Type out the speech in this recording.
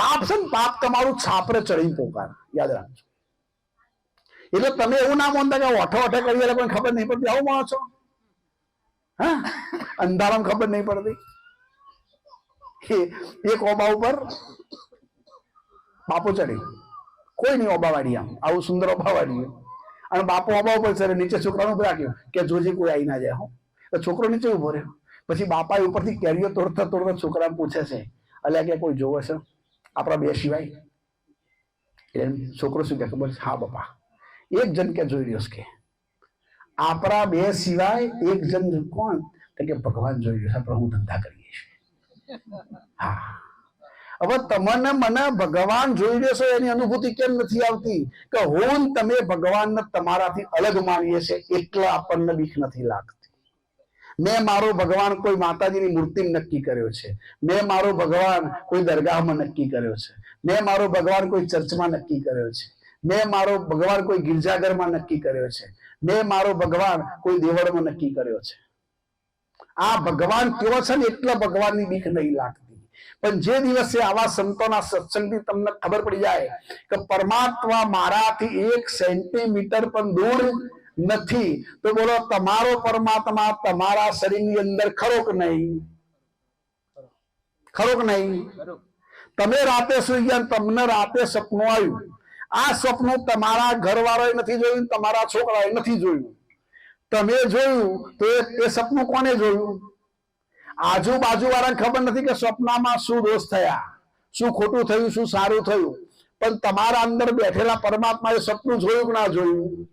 પાપ છે ને, પાપ તમારું છાપરે ચડી પોકાર. યાદ રાખજો. એટલે તમે એવું ના માનતા કે ઓઠો ઓઠે કરી એટલે કોઈ ખબર નહીં પડતી. આવું માણો છો હા? અંધારામાં ખબર નહીં પડતી. એક ઓબા ઉપર બાપો ચડી. કોઈ નહીં ઓબા વાળી આમ. આવું સુંદર ઓબા વાળી અને બાપો ઓબા ઉપર ચડે. નીચે છોકરાનું ઉભું રાખ્યું. કે જોજે કોઈ આવી ના જાય, હો. તો છોકરો નીચે ઊભો રહ્યો. પછી બાપા ઉપરથી કેરીઓ તોડતા તોડતા છોકરા પૂછે છે. અલ્યા કે કોઈ જોવે છે? આપણા બે સિવાય. એટલે છોકરો શું કે ખબર હા, બાપા. એક જણ કે જોઈ રહ્યો કે આપણા બે સિવાય એક જણ કોણ? કે ભગવાન જોઈ રહ્યો છે. હું ધંધા કરીએ છીએ. હા. હવે તમને મને ભગવાન જોઈ રહ્યો છો એની અનુભૂતિ કેમ નથી આવતી? કે હું તમે ભગવાનને તમારાથી અલગ માનીએ છીએ. એટલે આપણને બીક નથી લાગતી. મેં મારો ભગવાન કોઈ માતાજીની મૂર્તિ નક્કી કર્યો છે. મેં મારો ભગવાન કોઈ દરગાહમાં નક્કી કર્યો છે. મેં મારો ભગવાન કોઈ ચર્ચમાં નક્કી કર્યો છે. મેં મારો ભગવાન કોઈ ગિરજાઘરમાં નક્કી કર્યો છે. મેં મારો ભગવાન કોઈ દેવળમાં નક્કી કર્યો છે. આ ભગવાન કેવો છે ને એટલે ભગવાનની બીક નહીં લાગતી. પણ જે દિવસે આવા સંતોના સત્સંગથી તમને ખબર પડી જાય કે પરમાત્મા મારાથી એક સેન્ટીમીટર પણ દૂર નથી. તો બોલો, તમારો પરમાત્મા તમારા શરીરની અંદર ખરો કે નહીં? ખરો કે નહીં? તમે રાતે સુઈ ગયા તમને રાતે સપનું આવ્યું. આ સપનું તમારા ઘરવાળાએ નથી જોયું તમારા છોકરાએ નથી જોયું. તમે જોયું તો એ સપનું કોને જોયું? આજુબાજુ વાળાને ખબર નથી કે સપનામાં શું દોષ થયા, શું ખોટું થયું, શું સારું થયું. પણ તમારા અંદર બેઠેલા પરમાત્માએ સપનું જોયું કે ના જોયું?